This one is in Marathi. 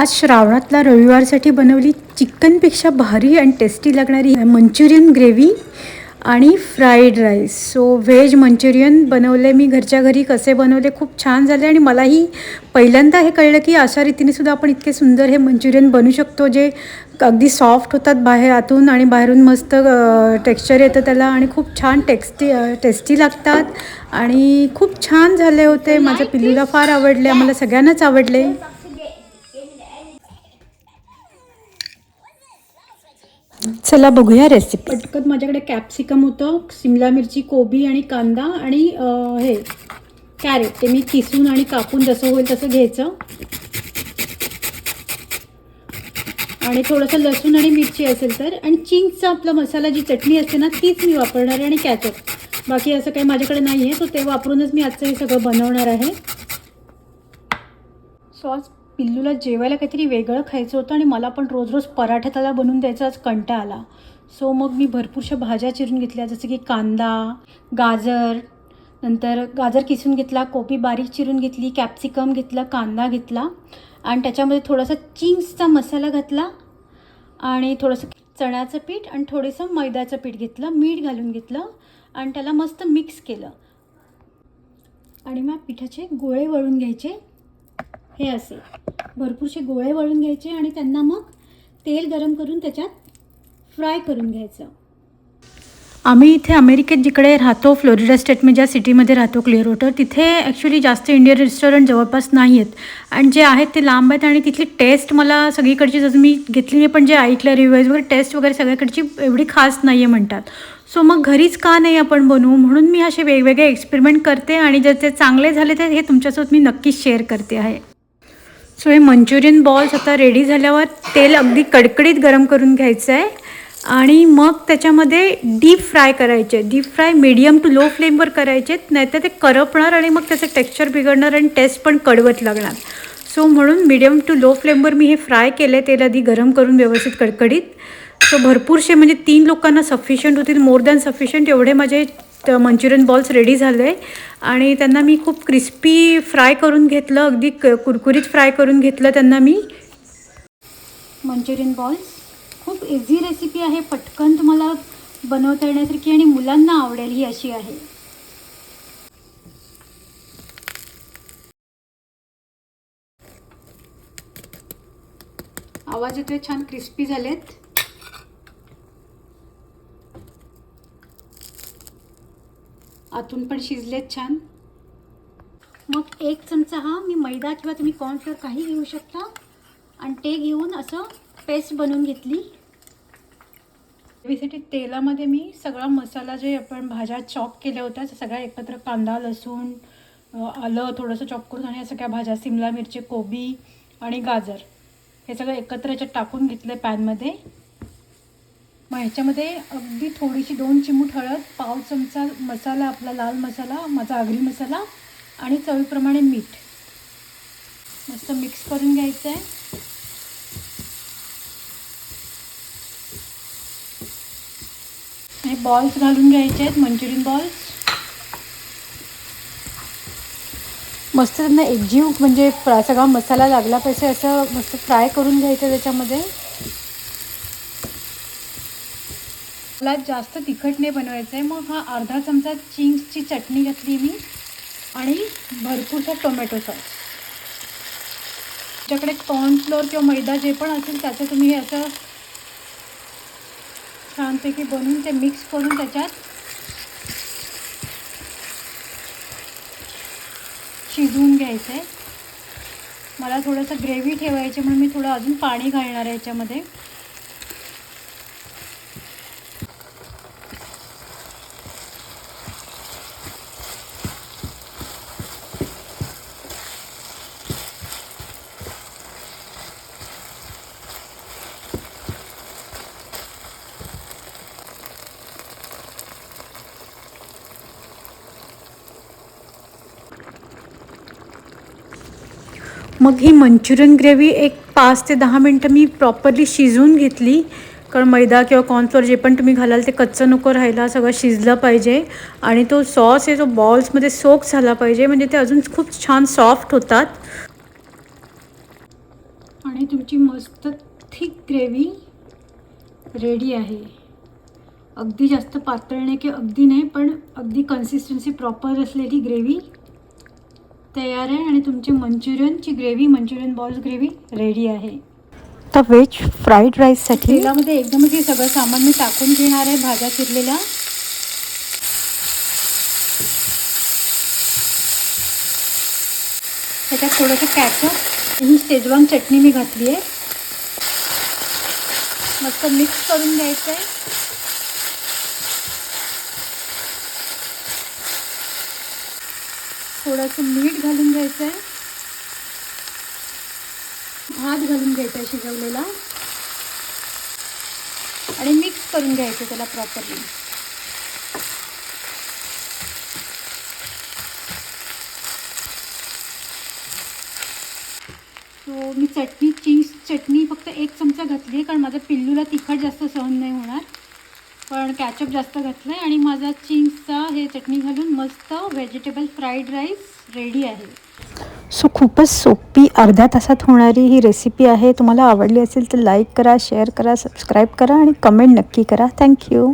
आज श्रावणातला रविवारसाठी बनवली चिकनपेक्षा भारी आणि टेस्टी लागणारी मंचुरियन ग्रेव्ही आणि fried rice. So veg Manchurian बनवले मी घरच्या घरी कसे बनवले खूप छान झाले आणि मलाही पहिल्यांदा हे कळलं की अशा रीतीने सुद्धा आपण इतके सुंदर हे मंचुरियन बनवू शकतो जे अगदी सॉफ्ट होतात बाहेर आतून आणि बाहेरून मस्त टेक्स्चर येतं त्याला आणि खूप छान टेक्स्टी टेस्टी लागतात. आणि खूप छान झाले होते. माझ्या पिल्लूला फार आवडले आम्हाला सगळ्यांनाच आवडले. चला बघूया रेसिपी पटकन माझ्याकडे कॅप्सिकम होतं सिमला मिरची कोबी आणि कांदा आणि हे कॅरेट ते मी किसून आणि कापून जसं होईल तसं घ्यायचं. आणि थोडंसं लसूण आणि मिरची असेल तर. आणि चिंचचा आपला मसाला जी चटणी असते ना तीच मी वापरणार आहे आणि कॅचअप बाकी असं काही माझ्याकडे नाही आहे सो ते वापरूनच मी आजचं हे सगळं बनवणार आहे. सॉस पिल्लूला जेवायला काहीतरी वेगळं खायचं होतं आणि मला पण रोज रोज पराठा त्याला बनवून द्यायचा आज कंटा आला. सो मग मी भरपूरशा भाज्या चिरून घेतल्या जसं की कांदा गाजर नंतर गाजर किसून घेतला कोबी बारीक चिरून घेतली कॅप्सिकम घेतला कांदा घेतला आणि त्याच्यामध्ये थोडासा चिंग्सचा मसाला घातला आणि थोडंसं चण्याचं पीठ आणि थोडंसं मैद्याचं पीठ घेतलं मीठ घालून घेतलं आणि त्याला मस्त मिक्स केलं. आणि मग पिठाचे गोळे वळून घ्यायचे. हे असे. भरपूरसे गोळे वळून घ्यायचे आणि त्यांना मग तेल गरम करून त्याच्यात फ्राय करून घ्यायचं. आम्ही इथे अमेरिकेत जिकडे राहतो फ्लोरिडा स्टेटमध्ये म्हणजे ज्या सिटीमध्ये राहतो क्लिअर वॉटर तिथे ॲक्च्युली जास्त इंडियन रेस्टॉरंट जवळपास नाही आहेत आणि जे आहेत ते लांब आहेत आणि तिथली टेस्ट मला सगळीकडची जसं मी घेतली नाही पण जे ऐकलं रिव्ह्यूज वगैरे टेस्ट वगैरे सगळ्याकडची एवढी खास नाही आहे म्हणतात. सो मग घरीच का नाही आपण बनवू? म्हणून मी असे वेगवेगळे एक्सपेरिमेंट करते आणि जर ते चांगले झाले तर हे तुमच्यासोबत मी नक्कीच शेअर करते आहे. सो हे मंचुरियन बॉल्स आता रेडी झाल्यावर तेल अगदी कडकडीत गरम करून घ्यायचं आहे आणि मग त्याच्यामध्ये डीप फ्राय करायचे. Deep fry medium to low फ्लेमवर करायचे. नाहीतर ते करपणार आणि मग त्याचं टेक्स्चर बिघडणार आणि टेस्ट पण कडवत लागणार. सो म्हणून मीडियम टू लो फ्लेमवर मी हे फ्राय केले. तेल आधी गरम करून व्यवस्थित कडकडीत. सो भरपूरसे म्हणजे तीन लोकांना सफिशियंट होतील. मोर दॅन सफिशियंट एवढे माझे तर मंचुरियन बॉल्स रेडी झाले आणि त्यांना मी खूप क्रिस्पी फ्राय करून घेतलं अगदी क कुरकुरीत फ्राय करून घेतलं त्यांना मी. Manchurian balls. खूप इझी रेसिपी आहे पटकन तुम्हाला बनवता येण्यासारखी आणि मुलांना आवडेल ही अशी आहे. आवाज येतोय छान क्रिस्पी झालेत. आतून पण शिजलेत छान. मग एक चमचा हा मी मैदा किंवा तुम्ही कॉर्नफ्लोअर काही घेऊ शकता. आणि ते घेऊन असं पेस्ट बनवून घेतली. ग्रेव्हीसाठी तेलामध्ये मी सगळा मसाला जे आपण भाज्या चॉप केल्या होत्या सगळ्या एकत्र कांदा लसूण आलं थोडंसं चॉप करून आणि या सगळ्या भाज्या सिमला मिरची कोबी आणि गाजर हे सगळं एकत्र याच्यात टाकून घेतलं पॅनमध्ये मग ह्याच्यामध्ये अगदी थोडीशी दोन चिमूट हळद पाव चमचा मसाला आपला लाल मसाला माझा आगरी मसाला आणि चवीप्रमाणे मीठ. मस्त मिक्स करून घ्यायचं आहे बॉल्स घालून घ्यायचे आहेत मंचुरियन बॉल्स मस्त त्यांना एकजीव म्हणजे सगळा मसाला लागला पाहिजे असं मस्त फ्राय करून घ्यायचं त्याच्यामध्ये. मला जास्त तिखट नाही बनवायचं आहे. मग हा अर्धा चमचा चिंग्सची चटणी घातली मी आणि भरपूरसा टोमॅटो सॉस. तुमच्याकडे कॉर्नफ्लोअर किंवा मैदा जे पण असेल त्याचं तुम्ही हे असं छानपैकी बनवून ते मिक्स करून त्याच्यात शिजवून घ्यायचं आहे. मला थोडंसं ग्रेव्ही ठेवायची म्हणून मी थोडं अजून पाणी घालणार आहे याच्यामध्ये. मग ही मंचुरियन ग्रेव्ही एक पाच ते दहा मिनटं मी प्रॉपरली शिजवून घेतली. कारण मैदा किंवा कॉर्नफ्लोअर जे पण तुम्ही घालाल ते कच्चं नको राहायला सगळं शिजलं पाहिजे. आणि तो सॉस आहे तो बॉल्समध्ये सोक झाला पाहिजे. म्हणजे ते अजून खूप छान सॉफ्ट होतात. आणि तुमची मस्त थिक ग्रेव्ही रेडी आहे. अगदी जास्त पातळ नाही की अगदी नाही पण अगदी कन्सिस्टन्सी प्रॉपर असलेली ग्रेव्ही तयार आहे आणि तुमची मंचुरियनची gravy Manchurian balls gravy ready आहे. तर व्हेज फ्राईड राईससाठी तेलामध्ये एकदमच हे सगळं सामान मी टाकून घेणार आहे भाज्या चिरलेल्या. त्याच्यात थोडंसं कॅचअप ही शेजवान चटणी मी घातली आहे. मस्त मिक्स करून घ्यायचं आहे थोडंसं मीठ घालून घ्यायचं आहे भात घालून घ्यायचा आहे शिजवलेला. आणि मिक्स करून घ्यायचं त्याला प्रॉपरली सो मी चटणी चीज चटणी फक्त एक चमचा घातली आहे कारण माझ्या पिल्लूला तिखट जास्त सहन नाही होणार. पण कॅचअप जास्त घातलं आहे आणि माझा चिंग्सचा हे चटणी घालून मस्त व्हेजिटेबल फ्राईड राईस रेडी आहे. सो खूपच सोपी अर्ध्या तासात होणारी ही रेसिपी आहे. तुम्हाला आवडली असेल तर लाईक करा शेअर करा सबस्क्राईब करा आणि कमेंट नक्की करा. थँक्यू